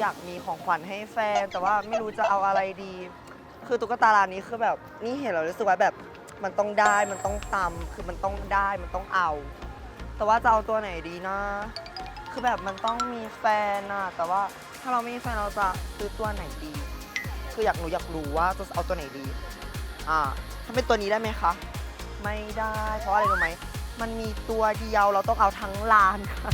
อยากมีของขวัญให้แฟน แต่ว่าไม่รู้จะเอาอะไรดี คือตุ๊กตาร้านนี้คือแบบนี่เห็นเรารู้สึกว่าแบบมันต้องได้มันต้องตำคือมันต้องได้มันต้องเอา แต่ว่าจะเอาตัวไหนดีนะ คือแบบมันต้องมีแฟนอะแต่ว่าถ้าเราไม่มีแฟนเราจะซื้อตัวไหนดี คืออยากหนูอยากรู้ว่าจะเอาตัวไหนดี อ่าถ้าเป็นตัวนี้ได้ไหมคะ ไม่ได้ เพราะอะไรรู้ไหมมันมีตัวเดียวเราต้องเอาทั้งร้านค่ะ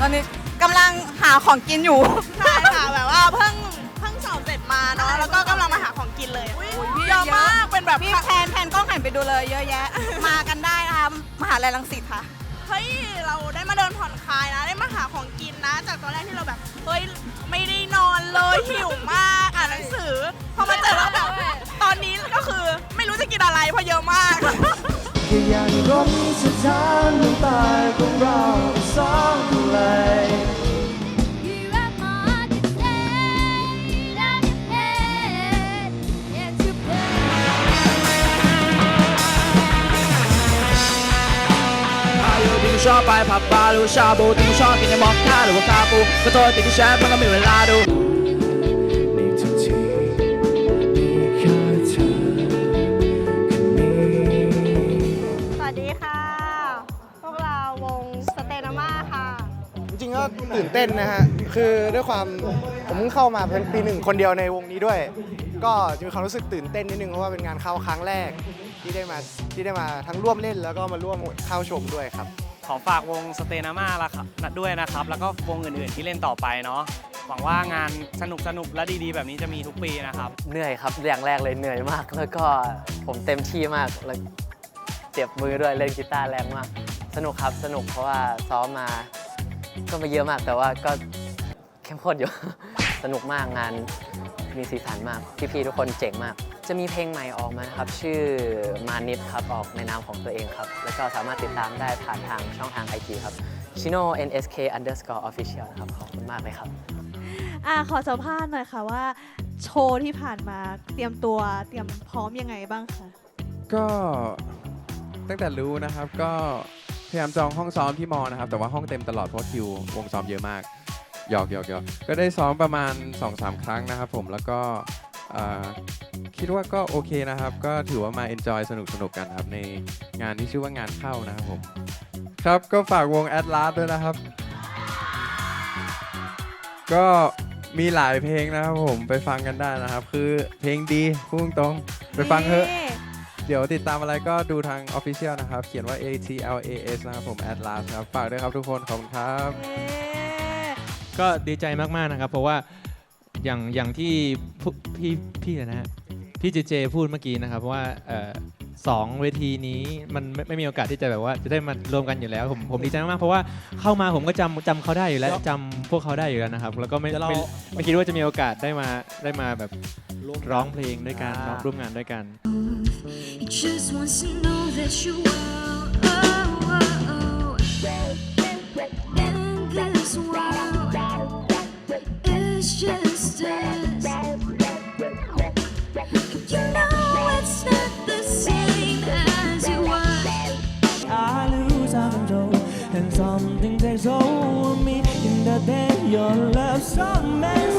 ตอนนี้ กำลังหาของกินอยู่ ใช่ค่ะแบบว่าเพิ่งเพิ่งสอบเสร็จมาเนาะแล้วก็กำลังมาหาของกินเลยพี่เยอะมากเป็นแบบพี่แพนแพนกล้องหันไปดูเลยเยอะแยะ มากันได้นะคะมหาลัยรังสิตค่ะ เฮ้ยเราได้มาเดินผ่อนคลายนะได้มาหาของกินนะ จากตอนแรกที่เราแบบเฮ้ยไม่ได้นอนเลยหิวมากอ่านหนังสือพอมาเจอแล้วแบบตอนนี้ก็คือไม่รู้จะกินอะไรเพราะเยอะมากแค่อยากรบสถานน้ำตาของเราสองคนเล ชอบไปผับบาร์หรือว่าชาบูที่กูชอบกินในมอคค่าหรือว่าคาปูก็โทษติดที่แชทมันก็ไม่มีเวลาดูในทุกทีมีแค่เธอคนนี้สวัสดีค่ะ พวกเราวงสเตนาม่าค่ะ จริงๆก็ตื่นเต้นนะฮะ คือด้วยความผมเพิ่งเข้ามาเป็นปีหนึ่งคนเดียวในวงนี้ด้วย ก็จะมีความรู้สึกตื่นเต้นนิดนึงเพราะว่าเป็นงานเข้าครั้งแรกที่ได้มาที่ได้มาทั้งร่วมเล่นแล้วก็มาร่วมเข้าชมด้วยครับข อฝากวงสเตนาม่าละครับด้วยนะครับ แล้วก็วงอื่นๆที่เล่นต่อไปเนาะหวังว่างานสนุกสนุกและดีๆ แบบนี้จะมีทุกปีนะครับ เหนื่อยครับอย่างแรกเลยเหนื่อยมาก แล้วก็ผมเต็มที่มากแล้วเจ็บมือด้วยเล่นกีตาร์แรงมาก สนุกครับสนุกเพราะว่าซ้อมมา ก็ไม่เยอะมากแต่ว่าก็เข้มข้นอยู่ สนุกมากงานมีสีสันมากพี่ๆทุกคนเจ๋งมาก จะมีเพลงใหม่ออกมานะครับ ชื่อมานิดครับ ออกในนามของตัวเองครับ แล้วก็สามารถติดตามได้ผ่านทางช่องทาง IG ครับ chino nsk underscore official นะครับ ขอบคุณมากเลยครับ อ่าขอสัมภาษณ์หน่อยค่ะว่าโชว์ที่ผ่านมาเตรียมตัวเตรียมพร้อมยังไงบ้างคะก็ตั้งแต่รู้นะครับก็พยายามจองห้องซ้อมที่มอนะครับ แต่ว่าห้องเต็มตลอดเพราะคิววงซ้อมเยอะมากหยอกหยอกหยอกก็ได้ซ้อมประมาณ 2-3 ครั้งนะครับผมแล้วก็อ่า คิดว่าก็โอเคนะครับ ก็ถือว่ามา enjoy สนุกสนุกกันครับ ในงานที่ชื่อว่างานเข้านะครับผม ครับก็ฝากวง Atlas ด้วยนะครับ ก็มีหลายเพลงนะครับผมไปฟังกันได้นะครับ คือเพลงดีพุ่งตรงๆไปฟังเถอะ เดี๋ยวติดตามอะไรก็ดูทาง Official นะครับ เขียนว่า A T L A S นะครับผม Atlas ครับ ฝากด้วยครับทุกคน ขอบคุณครับ ก็ดีใจมากๆนะครับ เพราะว่าอย่างอย่างที่ผู้พี่พี่อะไรนะฮะ พี่เจเจพูดเมื่อกี้นะครับว่าเอ่อสองเวทีนี้มันไม่ไม่มีโอกาสที่จะแบบว่าจะได้มารวมกันอยู่แล้ว ผมผมดีใจมากๆเพราะว่าเข้ามาผมก็จำจำเขาได้อยู่แล้วจำพวกเขาได้อยู่แล้วนะครับ แล้วก็ไม่ไม่ไม่คิดว่าจะมีโอกาสได้มาได้มาแบบร้องเพลงด้วยกันร้องร่วมงานด้วยกัน He just wants to know that you will. Something takes of me in the day. Your love so so